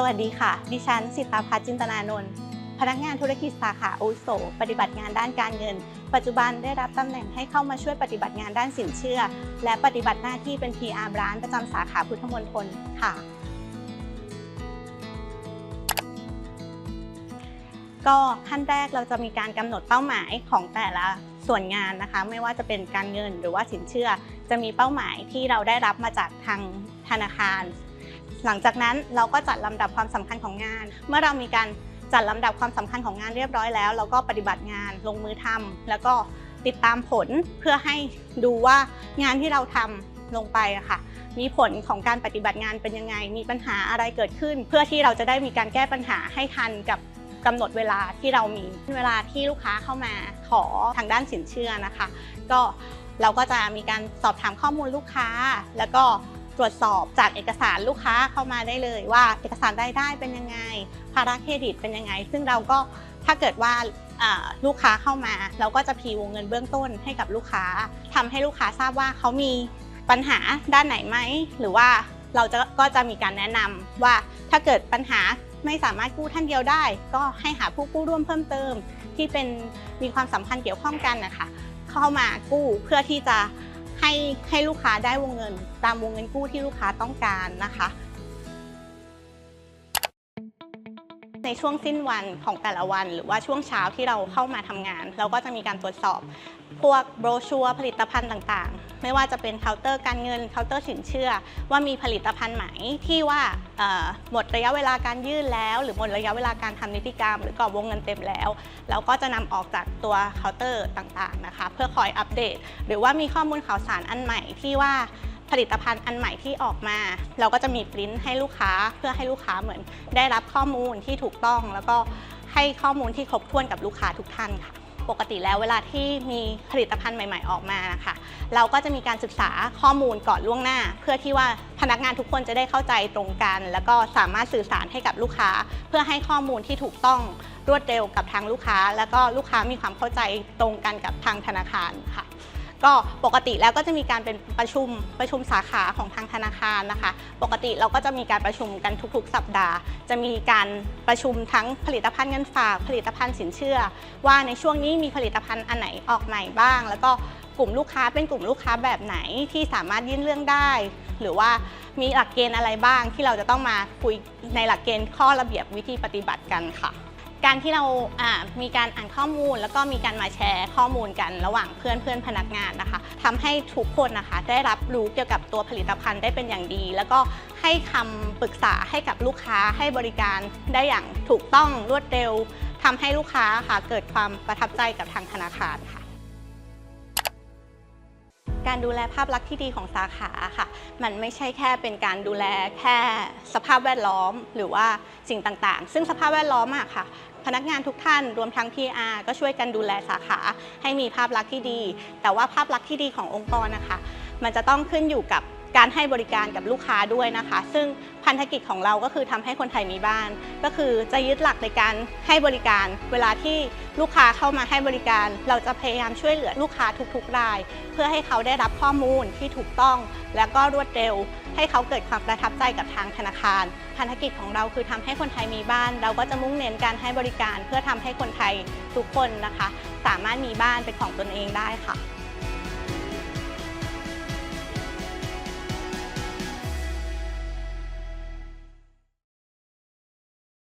สวัสดีค่ะ ดิฉันสิตาพัฒจินตนานนท์ พนักงานธุรกิจสาขาอุโส ปฏิบัติงานด้านการเงิน ปัจจุบันได้รับตำแหน่งให้เข้ามาช่วยปฏิบัติงานด้านสินเชื่อ และปฏิบัติหน้าที่เป็น PR ร้านประจำสาขาพุทธมณฑลค่ะ ก็ขั้นแรกเราจะมีการกำหนดเป้าหมายของแต่ละส่วนงานนะคะ ไม่ว่าจะเป็นการเงินหรือว่าสินเชื่อ จะมีเป้าหมายที่เราได้รับมาจากทางธนาคาร หลังจากนั้นเราก็จัดลำดับความสำคัญของงาน เมื่อเรามีการจัดลำดับความสำคัญของงานเรียบร้อยแล้ว เราก็ปฏิบัติงานลงมือทำแล้วก็ติดตามผลเพื่อให้ดูว่างานที่เราทำลงไปะค่ะ มีผลของการปฏิบัติงานเป็นยังไง มีปัญหาอะไรเกิดขึ้น เพื่อที่เราจะได้มีการแก้ปัญหาให้ทันกับกำหนดเวลาที่เรามีเวลาที่ลูกค้าเข้ามาขอทางด้านสินเชื่อนะคะ ก็เราก็จะมีการสอบถามข้อมูลลูกค้า แล้วก็ ตรวจสอบจากเอกสารลูกค้าเข้ามาได้เลย ว่าเอกสารรายได้เป็นยังไง ภาระเครดิตเป็นยังไง ซึ่งเราก็ถ้าเกิดว่าอ่าลูกค้าเข้ามา เราก็จะพีวงเงินเบื้องต้นให้กับลูกค้าทำให้ลูกค้าทราบว่าเขามีปัญหาด้านไหนไหมหรือว่าเราจะก็จะมีการแนะนำว่าถ้าเกิดปัญหาไม่สามารถกู้ท่านเดียวได้ ก็ให้หาผู้กู้ร่วมเพิ่มเติม ที่เป็นมีความสัมพันธ์เกี่ยวข้องกันนะคะเข้ามากู้เพื่อที่จะ ให้ให้ลูกค้าได้วงเงิน ตามวงเงินกู้ที่ลูกค้าต้องการนะคะ ในช่วงสิ้นวันของแต่ละวัน หรือว่าช่วงเช้าที่เราเข้ามาทำงาน เราก็จะมีการตรวจสอบ พวกโบรชัวร์ผลิตภัณฑ์ต่างๆ ไม่ว่าจะเป็นเคาน์เตอร์การเงินเคาน์เตอร์สินเชื่อ ว่ามีผลิตภัณฑ์ไหนที่ว่าหมดระยะเวลาการยื่นแล้ว หรือหมดระยะเวลาการทำนิติกรรม หรือกรอบวงเงินเต็มแล้ว เราก็จะนำออกจากตัวเคาน์เตอร์ต่างๆนะคะ เพื่อคอยอัปเดต หรือว่ามีข้อมูลข่าวสารอันใหม่ที่ว่า ผลิตภัณฑ์อันใหม่ที่ออกมา เราก็จะมีปริ้นให้ลูกค้าเพื่อให้ลูกค้าเหมือน ได้รับข้อมูลที่ถูกต้อง แล้วก็ให้ข้อมูลที่ครบถ้วนกับลูกค้าทุกท่านค่ะปกติแล้วเวลาที่มีผลิตภัณฑ์ใหม่ ๆออกมานะคะเราก็จะมีการศึกษาข้อมูลก่อนล่วงหน้า เพื่อที่ว่าพนักงานทุกคนจะได้เข้าใจตรงกัน แล้วก็สามารถสื่อสารให้กับลูกค้า เพื่อให้ข้อมูลที่ถูกต้องรวดเร็วกับทางลูกค้า แล้วก็ลูกค้ามีความเข้าใจตรงกันกับทางธนาคารค่ะ ก็ปกติแล้วก็จะมีการเป็นประชุมประชุมสาขาของทางธนาคารนะคะ ปกติเราก็จะมีการประชุมกันทุกๆ สัปดาห์ จะมีการประชุมทั้งผลิตภัณฑ์เงินฝาก ผลิตภัณฑ์สินเชื่อ ว่าในช่วงนี้มีผลิตภัณฑ์อันไหนออกใหม่บ้าง แล้วก็กลุ่มลูกค้าเป็นกลุ่มลูกค้าแบบไหนที่สามารถยื่นเรื่องได้ หรือว่ามีหลักเกณฑ์อะไรบ้างที่เราจะต้องมาคุยในหลักเกณฑ์ข้อระเบียบวิธีปฏิบัติกันค่ะ การที่เราอ่ามีการอ่านข้อมูล แล้วก็มีการมาแชร์ข้อมูลกันระหว่างเพื่อนเพื่อนพนักงานนะคะทำให้ทุกคนนะคะได้รับรู้เกี่ยวกับตัวผลิตภัณฑ์ได้เป็นอย่างดี แล้วก็ให้คำปรึกษาให้กับลูกค้าให้บริการได้อย่างถูกต้องรวดเร็วทำให้ลูกค้าค่ะเกิดความประทับใจกับทางธนาคารค่ะ การดูแลภาพลักษณ์ที่ดีของสาขาค่ะ มันไม่ใช่แค่เป็นการดูแลแค่สภาพแวดล้อมหรือว่าสิ่งต่างๆ ซึ่งสภาพแวดล้อมอะค่ะ พนักงานทุกท่านรวมทั้ง PR ก็ช่วยกันดูแลสาขา ให้มีภาพลักษณ์ที่ดี แต่ว่าภาพลักษณ์ที่ดีขององค์กรนะคะ มันจะต้องขึ้นอยู่กับ การให้บริการกับลูกค้าด้วยนะคะ ซึ่งพันธกิจของเราก็คือทำให้คนไทยมีบ้าน ก็คือจะยึดหลักในการให้บริการ เวลาที่ลูกค้าเข้ามาให้บริการ เราจะพยายามช่วยเหลือลูกค้าทุกๆราย เพื่อให้เขาได้รับข้อมูลที่ถูกต้อง และก็รวดเร็ว ให้เขาเกิดความประทับใจกับทางธนาคาร พันธกิจของเราคือทำให้คนไทยมีบ้าน เราก็จะมุ่งเน้นการให้บริการ เพื่อทำให้คนไทยทุกคนนะคะ สามารถมีบ้านเป็นของตนเองได้ค่ะ